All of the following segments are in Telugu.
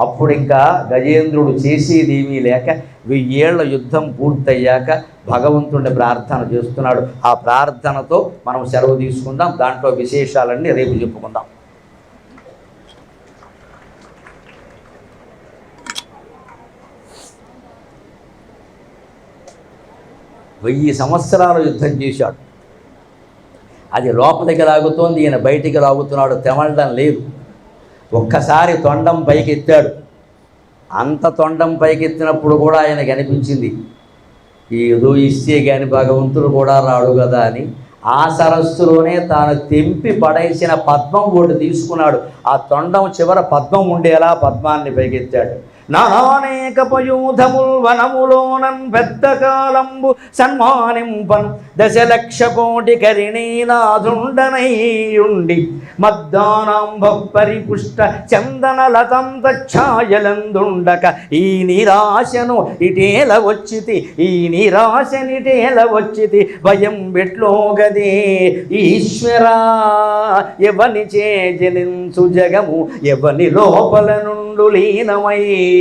అప్పుడు ఇంకా గజేంద్రుడు చేసేదేమీ లేక వెయ్యేళ్ళ యుద్ధం పూర్తయ్యాక భగవంతుడిని ప్రార్థన చేస్తున్నాడు. ఆ ప్రార్థనతో మనం సెలవు తీసుకుందాం. దాంట్లో విశేషాలన్నీ రేపు చెప్పుకుందాం. వెయ్యి సంవత్సరాల యుద్ధం చేశాడు. అది లోపలికి లాగుతోంది ఈయన బయటికి లాగుతున్నాడు తెమలడం లేదు. ఒక్కసారి తొండం పైకెత్తాడు. అంత తొండం పైకెత్తినప్పుడు కూడా ఆయనకు అనిపించింది ఏదో ఇస్తే కానీ భగవంతుడు కూడా రాడు కదా అని. ఆ సరస్సులోనే తాను తెంపి పడేసిన పద్మం ఒకటి తీసుకున్నాడు. ఆ తొండం చివర పద్మం ఉండేలా పద్మాన్ని పైకెత్తాడు. నానేక పయూధముల్ వనములోనన్ పెద్ద కాలంబు సన్మానింపన్ దశలక్ష కోటి కరిణీనాథుండనైయుండి మద్దానాంబ పరిపుష్ట చందన లతంత ఛాయలందుండక ఈ నిరాశను ఇటేల వచ్చితి ఈ నిరాశనిటేల వచ్చితి భయం బెట్లోగదే ఈశ్వరా ఎవని చే జనించు జగము ఎవని లోపల నుండు లీనమై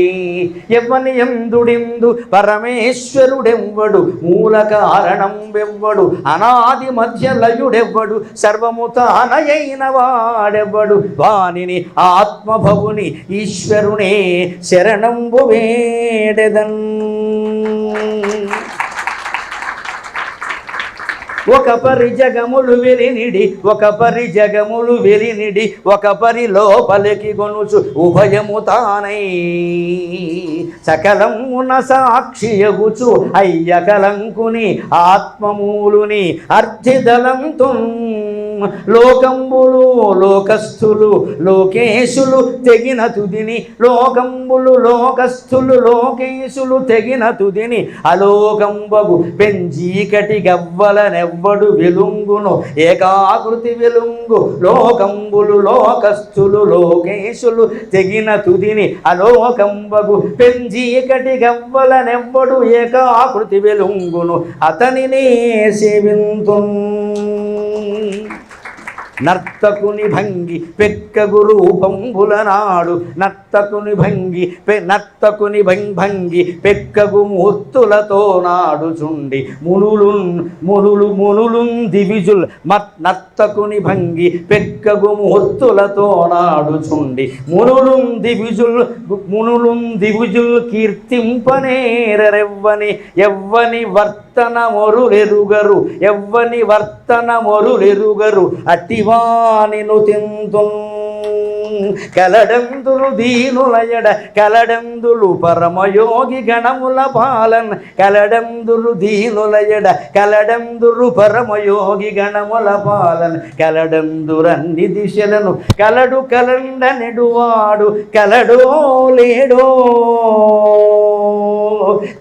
ఎవని ఎందుడిందు? పరమేశ్వరుడెవ్వడు? మూల కారణం వెవ్వడు అనాది మధ్య లయుడెవ్వడు సర్వము తానయైన వాడెవ్వడు? వానిని ఆత్మభవుని ఈశ్వరునే శరణంబు వేడెదన్. ఒక పరి జగములు వెలినిడి ఒక పరి జగములు వెలినిడి ఒక పరి లోపలికి గొనుచు ఉభయము తానై. సకలమున సాక్షియగుచు అయ్య కలంకుని ఆత్మమూలుని తుం లోకంబులు లోకస్థులు లోకేశులు తెగిన తుదిని. లోకంబులు లోకస్థులు లోకేశులు తెగిన తుదిని. అలోకంబగు పెంజీకటి గవ్వలనెవ్వడు వెలుంగును. ఏకాకృతి వెలుంగు. లోకంబులు లోకస్థులు లోకేశులు తెగిన తుదిని. అలోకంబగు పెంజీకటి గవ్వలనెవ్వడు ఏకాకృతి వెలుంగును. అతనినే సేవింతున్. నర్తకుని భంగి పెక్కగు రూపంబులనాడు నర్తకుని భంగి పె నర్తకుని భంగి పెక్కగు మూర్తులతో నాడు చుండి మునులున్ మునులు మునులున్ దివిజుల్ మత్ నర్తకుని భంగి పెక్కగు మూర్తులతో నాడు చుండి మునులున్ దివిజుల్ మునులున్ దివిజుల్ కీర్తింపనేరెవ్వని ఎవ్వని వర్త వర్తనమొరు మొరులెరుగరు ఎవ్వని వర్తనమొరు మొరులెరుగరు అతివానిను తింతు కలడందులు దీనులయడ కలడందులు పరమయోగి గణముల పాలన్ కలడందులు దీనులయడ కలడందులు పరమయోగి గణముల పాలన్ కలడందురన్ని దిశలను కలడు కలండ నెడువాడు కలడో లేడో.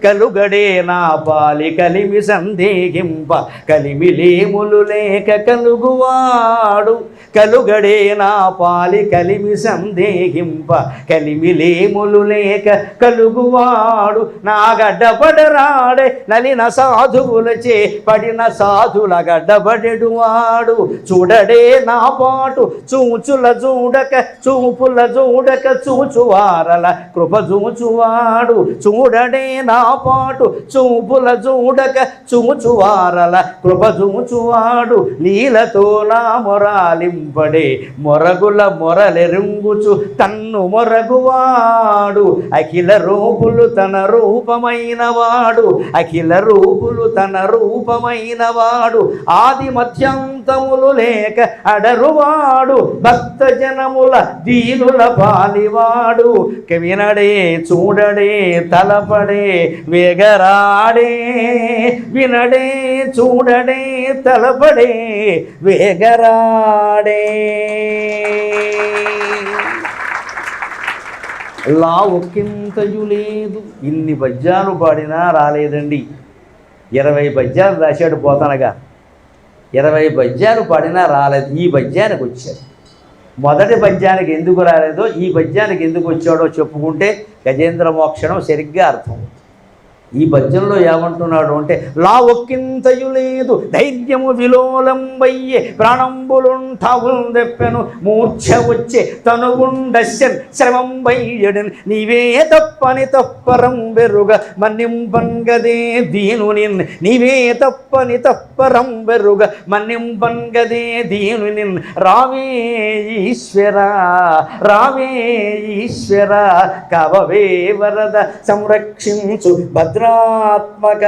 కలుగడే నా పాలి కలిమి సందేహింప కలిమిలేములు లేక కలుగువాడు. కలుగడే నా పాలి కలిమి సందేహింప కలిమిలేములు లేక కలుగువాడు. నా గడ్డపడరాడే నలిన సాధువులచే పడిన సాధుల గడ్డబడెడు వాడు చూడడే నా పాటు చూచుల చూడక చూపుల చూడక చూచువారల కృప చూచువాడు. చూ చూడడే నా పాటు చూపుల చూడక చూచువారల కృప చూచువాడు. నీలతో నా మొరాలింపడే మొరగుల మొరలెరుంగుచు తన్ను మొరగువాడు. అఖిల రూపులు తన రూపమైన వాడు. అఖిల రూపులు తన రూపమైన వాడు. ఆది మధ్యంతములు లేక అడరువాడు. భక్త జనముల దీనుల పాలివాడు. కవినడే చూడడే తలపడే వేగరాడే వినడే చూడడే తలపడే వేగరాడే. లా ఒక్కింతయు లేదు. ఇన్ని పద్యాలు పాడినా రాలేదండి. ఇరవై పద్యాలు రాశాడు పోతనగా. ఇరవై పద్యాలు పాడినా రాలేదు. ఈ పద్యానికి వచ్చాడు. మొదటి పద్యానికి ఎందుకు రాలేదో ఈ పద్యానికి ఎందుకు వచ్చాడో చెప్పుకుంటే గజేంద్ర మోక్షణం సరిగ్గా అర్థం ఈ పద్యంలో ఏమంటున్నాడు అంటే లా ఒక్కింతయు లేదు ధైర్యము విలోలంబయ్యే ప్రాణంబులుంటావుల్ దెప్పెను మూర్ఛ వచ్చే తనుగుండశ్యన్ శ్రమం బయ్యడన్ నీవే తప్పని తప్పరం బెరుగ మన్నింపన్గదే దీనునిన్ నీవే తప్పని తప్పరం బెరుగ మన్నింపన్గదే దీనునిన్ రావే ఈశ్వర రావే ఈశ్వర కవవే వరద సంరక్షించు భద్రాత్మక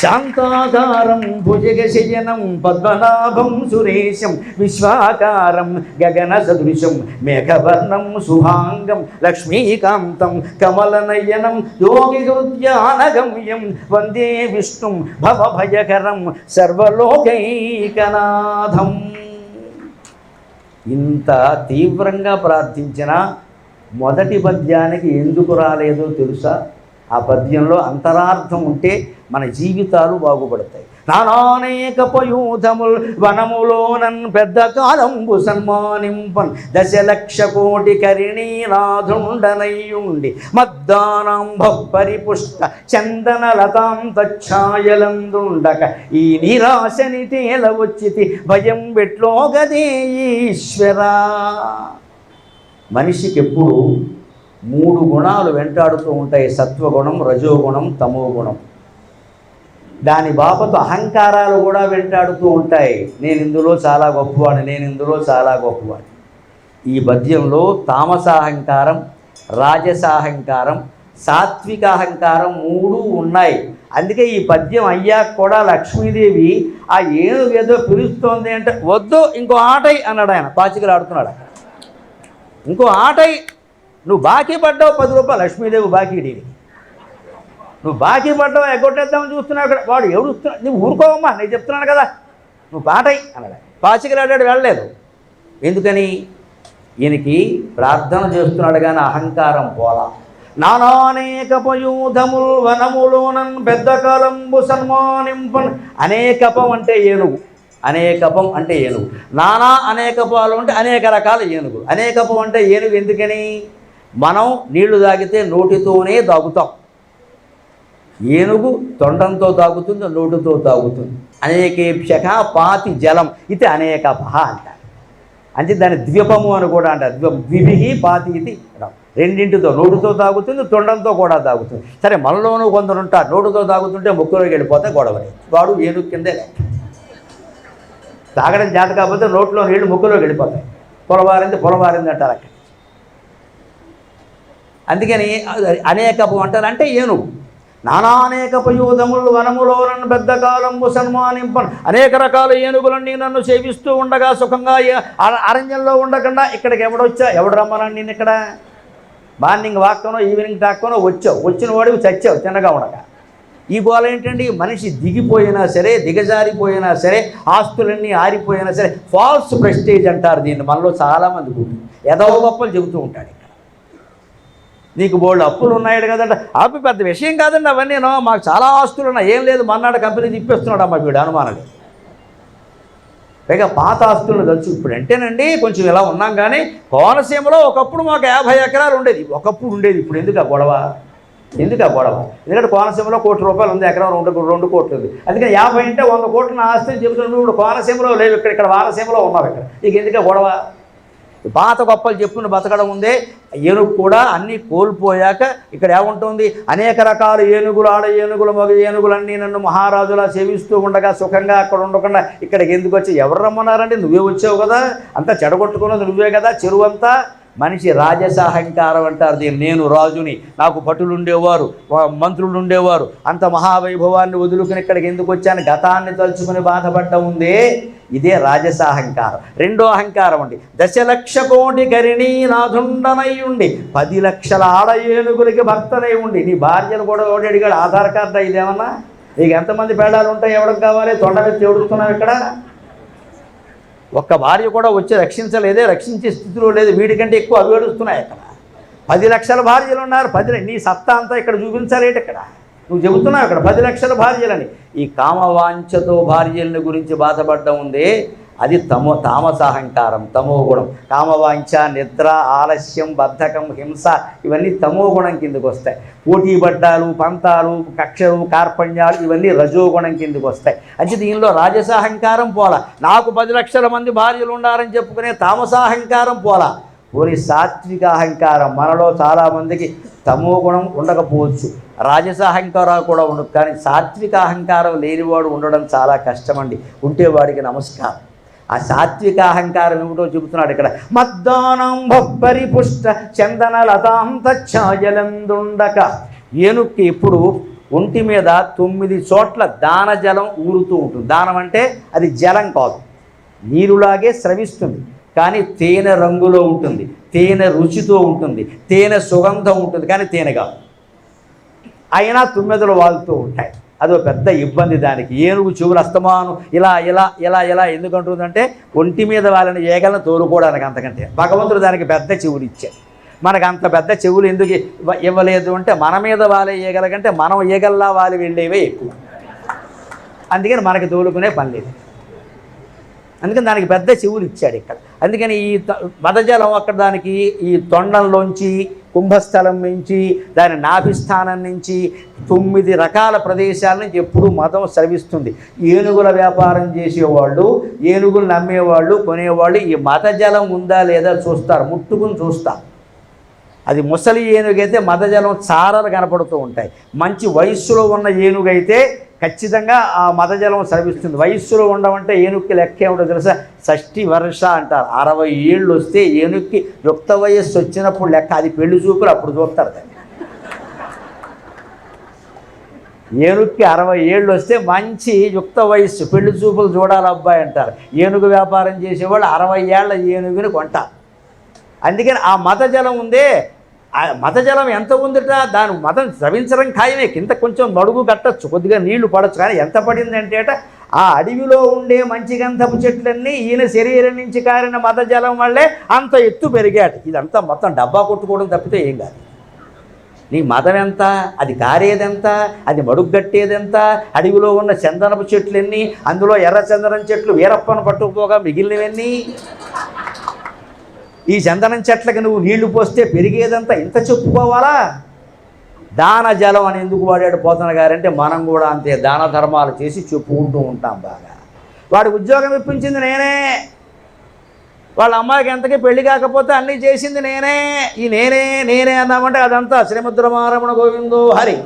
శాంతాకారం భుజగశయనం పద్మనాభం సురేశం విశ్వాకారం గగన సదృశం మేఘవర్ణం సుహాంగం లక్ష్మీకాంతం కమలనయనం యోగి హృద్యానగమ్యం వందే విష్ణుం భవభయకరం సర్వలోకైకనాథం. ఇంత తీవ్రంగా ప్రార్థించిన మొదటి పద్యానికి ఎందుకు రాలేదో తెలుసా? ఆ పద్యంలో అంతరార్థం ఉంటే మన జీవితాలు బాగుపడతాయి. నానానేక పయూధముల్ వనములోనన్ పెద్ద కాలంబు సన్మానింపన్ దశలక్ష కోటి కరిణీనాథుండనయ్యుండి. మద్దానాంభ పరిపుష్ట చందన లతాం తచ్ఛాయలందుండక ఈ నిరాశని తేల వచ్చితి భయం పెట్లోగదే ఈశ్వరా. మనిషికి ఎప్పుడు మూడు గుణాలు వెంటాడుతూ ఉంటాయి. సత్వగుణం రజోగుణం తమో గుణం దాని బాపతో అహంకారాలు కూడా వెంటాడుతూ ఉంటాయి. నేను ఇందులో చాలా గొప్పవాడిని నేను ఇందులో చాలా గొప్పవాడిని. ఈ పద్యంలో తామసాహంకారం రాజసాహంకారం సాత్విక అహంకారం మూడు ఉన్నాయి. అందుకే ఈ పద్యం అయ్యాక కూడా లక్ష్మీదేవి ఆ ఏను ఏదో పిలుస్తోంది అంటే వద్దు ఇంకో ఆటై అన్నాడు ఆయన పాచికలు ఆడుతున్నాడు? అక్కడ ఇంకో ఆటై నువ్వు బాకీ పడ్డావు పది రూపాయలు లక్ష్మీదేవి బాకీ నువ్వు బాకీ పడ్డావు ఎగ్గొట్టేద్దామని చూస్తున్నావు అక్కడ. వాడు ఎవడుస్తున్నాడు నువ్వు ఊరుకోవమ్మా నేను చెప్తున్నాను కదా నువ్వు పాటై అన్నాడు పాచికలు వెళ్ళలేదు. ఎందుకని? ఈయనకి ప్రార్థన చేస్తున్నాడు కానీ అహంకారం పోలా. నానానేక పయూధముల్ వనములోనన్ పెద్ద కాలంబు సన్మానింపన్ అనేకపం అంటే ఏనుగు. అనేకపం అంటే ఏనుగు. నానా అనేకపాలు అంటే అనేక రకాల ఏనుగు అనేకపం అంటే ఏనుగు ఎందుకని? మనం నీళ్ళు తాగితే నోటితోనే తాగుతాం. ఏనుగు తొండంతో తాగుతుంది నోటితో తాగుతుంది. అనేకేప్యక పాతి జలం ఇది అనేకప అంటారు. అంటే దాని ద్వీపము అని కూడా అంటారు. ద్వ ద్విభి పాతి ఇది రం. రెండింటితో నోటితో తాగుతుంది తొండంతో కూడా తాగుతుంది. సరే మనలోనూ కొందరు ఉంటారు. నోటితో తాగుతుంటే ముక్కులోకి వెళ్ళిపోతే గొడవని వాడు ఏనుగు కిందే తాగడం చేత కాకపోతే నోట్లో నీళ్ళు ముక్కులోకి వెళ్ళిపోతాయి. పొలవారింది పొలవారింది అంటారు అక్కడ. అందుకని అనేకపు అంటారు అంటే ఏనుగు. నానానేక పయూధములు వనములోనన్ను పెద్ద కాలంబు సన్మానింపను అనేక రకాల ఏనుగులన్నీ నన్ను సేవిస్తూ ఉండగా సుఖంగా అరణ్యంలో ఉండకుండా ఇక్కడికి ఎవడొచ్చా ఎవడు రమ్మనండి నేను ఇక్కడ? మార్నింగ్ వాక్కనో ఈవినింగ్ టాక్కనో వచ్చావు. వచ్చిన వాడివి చచ్చావు తిన్నగా ఉండగా. ఈ గోళ ఏంటండి? మనిషి దిగిపోయినా సరే దిగజారిపోయినా సరే ఆస్తులన్నీ ఆరిపోయినా సరే ఫాల్స్ ప్రెస్టేజ్ అంటారు దీన్ని. మనలో చాలామంది గుర్తు. ఏదో గొప్పలు చెబుతూ ఉంటాడు ఇక్కడ. నీకు బోల్డ్ అప్పులు ఉన్నాయడు కదంట. అప్పు పెద్ద విషయం కాదండి అవన్నీ మాకు చాలా ఆస్తులు ఉన్నాయి. ఏం లేదు మన్నాడు కంపెనీ తిప్పేస్తున్నాడు. అమ్మ వీడు అనుమానం పైగా పాత ఆస్తులను తలుచు. ఇప్పుడు అంటేనండి కొంచెం ఇలా ఉన్నాం కానీ కోనసీమలో ఒకప్పుడు మాకు యాభై ఎకరాలు ఉండేది. ఒకప్పుడు ఉండేది. ఇప్పుడు ఎందుకు ఆ గొడవ? ఎందుకు ఆ గొడవ? ఎందుకంటే కోనసీమలో కోటి రూపాయలు ఉంది ఎకరం రెండు రెండు కోట్లు ఉంది. అందుకని యాభై అంటే వంద కోట్ల ఆస్తి చెబుతున్నాడు ఇప్పుడు కోనసీమలో లేవు ఇక్కడ ఇక్కడ వారసీమలో ఉన్నావు ఇక్కడ. నీకు ఎందుకు గొడవ? పాత గొప్పలు చెప్పుకుని బతకడం ఉందే ఏనుగు కూడా అన్నీ కోల్పోయాక ఇక్కడ ఏముంటుంది? అనేక రకాల ఏనుగులు ఆడ ఏనుగులు మగ ఏనుగులన్నీ నన్ను మహారాజులా సేవిస్తూ ఉండగా సుఖంగా అక్కడ ఉండకుండా ఇక్కడికి ఎందుకు వచ్చి ఎవరు రమ్మన్నారండి? నువ్వే వచ్చావు కదా అంతా చెడగొట్టుకున్నది నువ్వే కదా చెరువు అంతా మనిషి రాజసాహంకారం అంటారు దీన్ని. నేను రాజుని. నాకు పటులుండేవారు మంత్రులు ఉండేవారు అంత మహావైభవాన్ని వదులుకుని ఇక్కడికి ఎందుకు వచ్చాను? గతాన్ని తలుచుకుని బాధపడ్డ ఉందే ఇదే రాజసాహంకారం. రెండో అహంకారం అండి. దశలక్ష కోటి గరిణీ నాథుండనై ఉండి పది లక్షల ఆడ ఏనుగులకి భర్తనై ఉండి నీ భార్యను కూడా ఒకటి అడిగాడు ఆధార్ కార్డు ఇదేమన్నా? నీకు ఎంతమంది పేడాలు ఉంటాయి ఎవరికి కావాలి? తొండ మీద ఇక్కడ? ఒక్క భార్య కూడా వచ్చి రక్షించలేదే రక్షించే స్థితిలో లేదు. వీడికంటే ఎక్కువ అవి ఏడుస్తున్నాయి అక్కడ. పది లక్షల భార్యలు ఉన్నారు. పది నీ సత్తా అంతా ఇక్కడ చూపించాలేటి ఇక్కడ. నువ్వు చెబుతున్నావు ఇక్కడ పది లక్షల భార్యలని. ఈ కామవాంఛతో భార్యలని గురించి బాధపడ్డం ఉందే. అది తమో తామసాహంకారం తమో గుణం. కామవాంఛ నిద్ర ఆలస్యం బద్ధకం హింస ఇవన్నీ తమో గుణం కిందకు వస్తాయి. పోటీ పడ్డాలు పంతాలు కక్షలు కార్పణ్యాలు ఇవన్నీ రజోగుణం కిందకు వస్తాయి. అంటే దీనిలో రాజసాహంకారం పోలా. నాకు పది లక్షల మంది భార్యలు ఉండాలని చెప్పుకునే తామసాహంకారం పోలా. పోనీ సాత్విక అహంకారం మనలో చాలామందికి తమో గుణం ఉండకపోవచ్చు. రాజస కూడా ఉండదు కానీ సాత్విక అహంకారం లేనివాడు ఉండడం చాలా కష్టమండి. ఉంటే వాడికి నమస్కారం. ఆ సాత్విక అహంకారం ఏమిటో చెబుతున్నాడు ఇక్కడ. మద్దానం బొబ్బరి పుష్ట చందన లతాంత ఛాయలందుండక ఏనుక్కి ఇప్పుడు ఒంటి మీద తొమ్మిది చోట్ల దాన జలం ఊరుతూ ఉంటుంది. దానం అంటే అది జలం కాదు. నీరులాగే స్రవిస్తుంది. కానీ తేనె రంగులో ఉంటుంది. తేనె రుచితో ఉంటుంది. తేనె సుగంధం ఉంటుంది. కానీ తేనె కాదు. అయినా తుమ్మెదలు వాళ్తూ ఉంటాయి. అదో పెద్ద ఇబ్బంది దానికి. ఏనుగు చెవులు అస్తమానం. ఇలా ఇలా ఇలా ఇలా ఎందుకంటుందంటే ఒంటి మీద వాళ్ళని ఏగలను తోలుకోవడానికి అంతకంటే. భగవంతుడు దానికి పెద్ద చెవులు ఇచ్చాడు మనకు అంత పెద్ద చెవులు ఎందుకు ఇవ్వలేదు అంటే మన మీద వాలే ఈగల కంటే మనం ఈగల్లా వాలి వెళ్ళేవే ఎక్కువ. అందుకని మనకి తోలుకునే పని లేదు. అందుకని దానికి పెద్ద చెవులు ఇచ్చాడు ఇక్కడ. అందుకని ఈ త- మదజలం అక్కడ దానికి ఈ తొండంలోంచి కుంభస్థలం నుంచి దాని నాభిస్థానం నుంచి తొమ్మిది రకాల ప్రదేశాల నుంచి ఎప్పుడూ మతం స్రవిస్తుంది ఏనుగుల వ్యాపారం చేసేవాళ్ళు ఏనుగులు నమ్మేవాళ్ళు కొనేవాళ్ళు ఈ మతజలం ఉందా లేదా చూస్తారు ముట్టుకుని చూస్తారు. అది ముసలి ఏనుగైతే మతజలం చారలు కనపడుతూ ఉంటాయి. మంచి వయస్సులో ఉన్న ఏనుగైతే ఖచ్చితంగా ఆ మదజలం స్రవిస్తుంది. వయస్సులో ఉండమంటే ఏనుక్కి లెక్క ఏమిటో తెలుసా? షష్ఠి వర్ష అంటారు. అరవై ఏళ్ళు వస్తే ఏనుక్కి యుక్త వయస్సు వచ్చినప్పుడు లెక్క అది పెళ్ళి చూపులు అప్పుడు చూస్తారు దాన్ని. ఏనుగుకి అరవై ఏళ్ళు వస్తే మంచి యుక్త వయస్సు పెళ్ళి చూపులు చూడాలి అబ్బాయి అంటారు. ఏనుగు వ్యాపారం చేసేవాళ్ళు అరవై ఏళ్ళ ఏనుగుని కొంటారు. అందుకని ఆ మతజలం ఉందే మతజలం ఎంత ఉందిట? దాని మతం స్రవించడం ఖాయమే. కింద కొంచెం మడుగు కట్టచ్చు. కొద్దిగా నీళ్ళు పడచ్చు. కానీ ఎంత పడిందంటేట ఆ అడవిలో ఉండే మంచి గంధపు చెట్లన్నీ ఈయన శరీరం నుంచి కారిన మతజలం వల్లే అంత ఎత్తు పెరిగాడు ఇదంతా మొత్తం డబ్బా కొట్టుకోవడం తప్పితే ఏం కాదు. నీ మతం ఎంత అది కారేదెంత? అది మడుగ్గట్టేదెంత అడవిలో ఉన్న చందనపు చెట్లన్నీ? అందులో ఎర్ర చందనం చెట్లు వీరప్పను పట్టుకుపోగా మిగిలినవన్నీ? ఈ చందనం చెట్లకి నువ్వు నీళ్ళు పోస్తే పెరిగేదంతా ఇంత చెప్పుకోవాలా? దాన జలం అని ఎందుకు వాడాడు పోతన గారంటే మనం కూడా అంతే దాన ధర్మాలు చేసి చెప్పుకుంటూ ఉంటాం బాగా. వాడి ఉద్యోగం ఇప్పించింది నేనే. వాళ్ళ అమ్మాయికి ఎంతకీ పెళ్ళి కాకపోతే అన్నీ చేసింది నేనే. ఈ నేనే నేనే అన్నామంటే అదంతా శ్రీముద్రమారమణ గోవిందో హరి.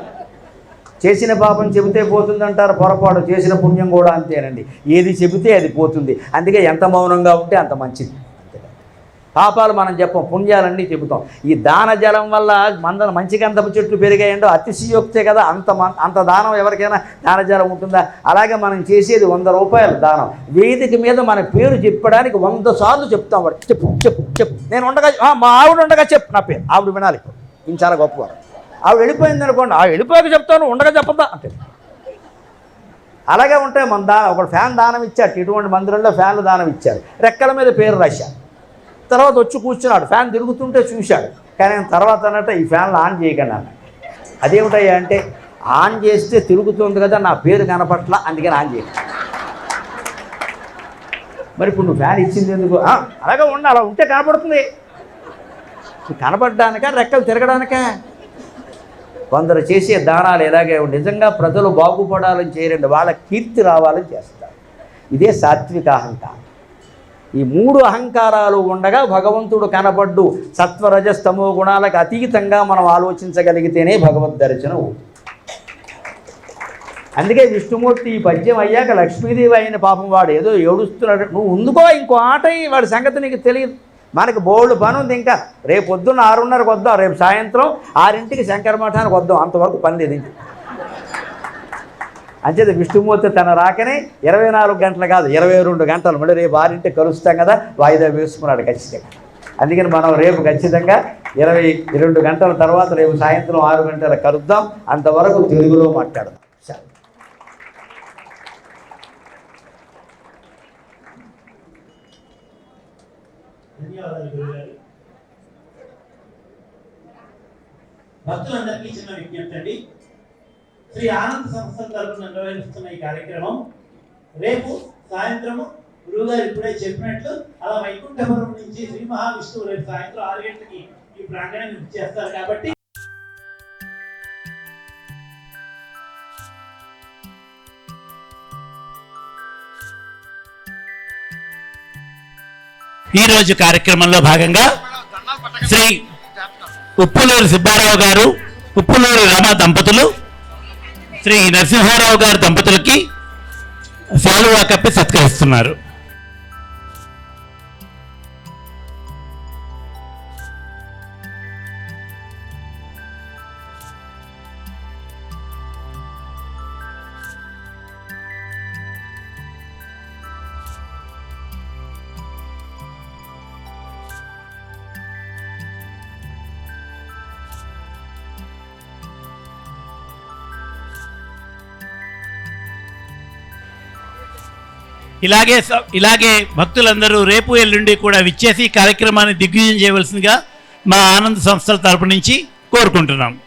చేసిన పాపం చెబితే పోతుందంటారు పొరపాటు చేసిన పుణ్యం కూడా అంతేనండి. ఏది చెబితే అది పోతుంది. అందుకే ఎంత మౌనంగా ఉంటే అంత మంచిది. పాపాలు మనం చెప్పం పుణ్యాలన్నీ చెబుతాం. ఈ దాన జలం వల్ల మందల మంచి గంధపు చెట్లు పెరిగాయండో అతిశయోక్తే కదా అంత అంత దానం ఎవరికైనా దాన జలం ఉంటుందా? అలాగే మనం చేసేది వంద రూపాయలు దానం. వేదిక మీద మన పేరు చెప్పడానికి వంద సార్లు చెప్తాం వాడు. చెప్పు చెప్పు చెప్పు. నేను ఉండగా మా ఆవిడ ఉండగా చెప్పు నా పేరు. ఆవిడ వినాలి ఈయన చాలా గొప్పవారు ఆవిడ వెళ్ళిపోయింది అనుకోండి ఆ వెళ్ళిపోయాక చెప్తాను ఉండగా చెప్పద్దా? అంటే అలాగే ఉంటాయి మన దా ఒక ఫ్యాన్ దానం ఇచ్చాడు ఇటువంటి మందిరంలో ఫ్యాన్లు దానం ఇచ్చారు రెక్కల మీద పేరు రాశారు. తర్వాత వచ్చి కూర్చున్నాడు. ఫ్యాన్ తిరుగుతుంటే చూశాడు. కానీ ఆయన తర్వాత అన్నట్ట ఈ ఫ్యాన్లు ఆన్ చేయకండి అన్నాడు. అదేమిటయ్యా అంటే ఆన్ చేస్తే తిరుగుతుంది కదా నా పేరు కనపట్ల అందుకని ఆన్ చేయ మరి ఇప్పుడు నువ్వు ఫ్యాన్ ఇచ్చింది ఎందుకు? అలాగే ఉండి అలా ఉంటే కనపడుతుంది. కనపడడానిక రెక్కలు తిరగడానికా? కొందరు చేసే దానాలు ఎలాగే నిజంగా ప్రజలు బాగుపడాలని చేయరండి వాళ్ళ కీర్తి రావాలని చేస్తారు. ఇదే సాత్విక అహంకారం. ఈ మూడు అహంకారాలు ఉండగా భగవంతుడు కనపడ్డు సత్వరజస్తమో గుణాలకు అతీతంగా మనం ఆలోచించగలిగితేనే భగవద్ దర్శనం అవుతుంది. అందుకే విష్ణుమూర్తి ఈ పద్యం అయ్యాక లక్ష్మీదేవి అయిన పాపం వాడు ఏదో ఏడుస్తున్నాడు. నువ్వు ఉందుకో ఇంకో ఆట వాడి సంగతి నీకు తెలియదు. మనకి బోల్డ్ పని ఉంది ఇంకా. రేపు పొద్దున్న ఆరున్నరకు వద్దాం రేపు సాయంత్రం ఆరింటికి శంకర మఠానికి వద్దాం అంతవరకు పని లేదు అంచేత విష్ణుమూర్తి తన రాకనే ఇరవై నాలుగు గంటలు కాదు ఇరవై రెండు గంటలు. మళ్ళీ రేపు ఆరింటి కలుస్తాం కదా వాయిదా వేసుకున్నాడు ఖచ్చితంగా. అందుకని మనం రేపు ఖచ్చితంగా ఇరవై రెండు గంటల తర్వాత రేపు సాయంత్రం ఆరు గంటల కలుద్దాం. అంతవరకు తెలుగులో మాట్లాడదాం. భక్తులందరికీ చిన్న విజ్ఞప్తి అండి. శ్రీ ఆనంద సంస్థ తరఫున నిర్వహిస్తున్న ఈ కార్యక్రమం రేపు సాయంత్రము గురువుగారు ఇప్పుడే చెప్పినట్లు అలా వైకుంఠపురం నుంచి శ్రీ మహావిష్ణువు రేపు సాయంత్రం ఆరు గంటలకి ఈ ప్రాంగణాన్ని చేస్తారు కాబట్టి ఈ రోజు కార్యక్రమంలో భాగంగా శ్రీ ఉప్పులూరు సుబ్బారావు గారు ఉప్పులూరు రమ దంపతులు శ్రీ నరసింహారావు గారి దంపతులకి శాలువా కప్పి సత్కరిస్తున్నారు. ఇలాగే స- ఇలాగే భక్తులందరూ రేపు ఎల్లుండి కూడా విచ్చేసి కార్యక్రమాన్ని దిగ్విజయం చేయవలసిందిగా మా ఆనంద సంస్థల తరపు నుంచి కోరుకుంటున్నాం.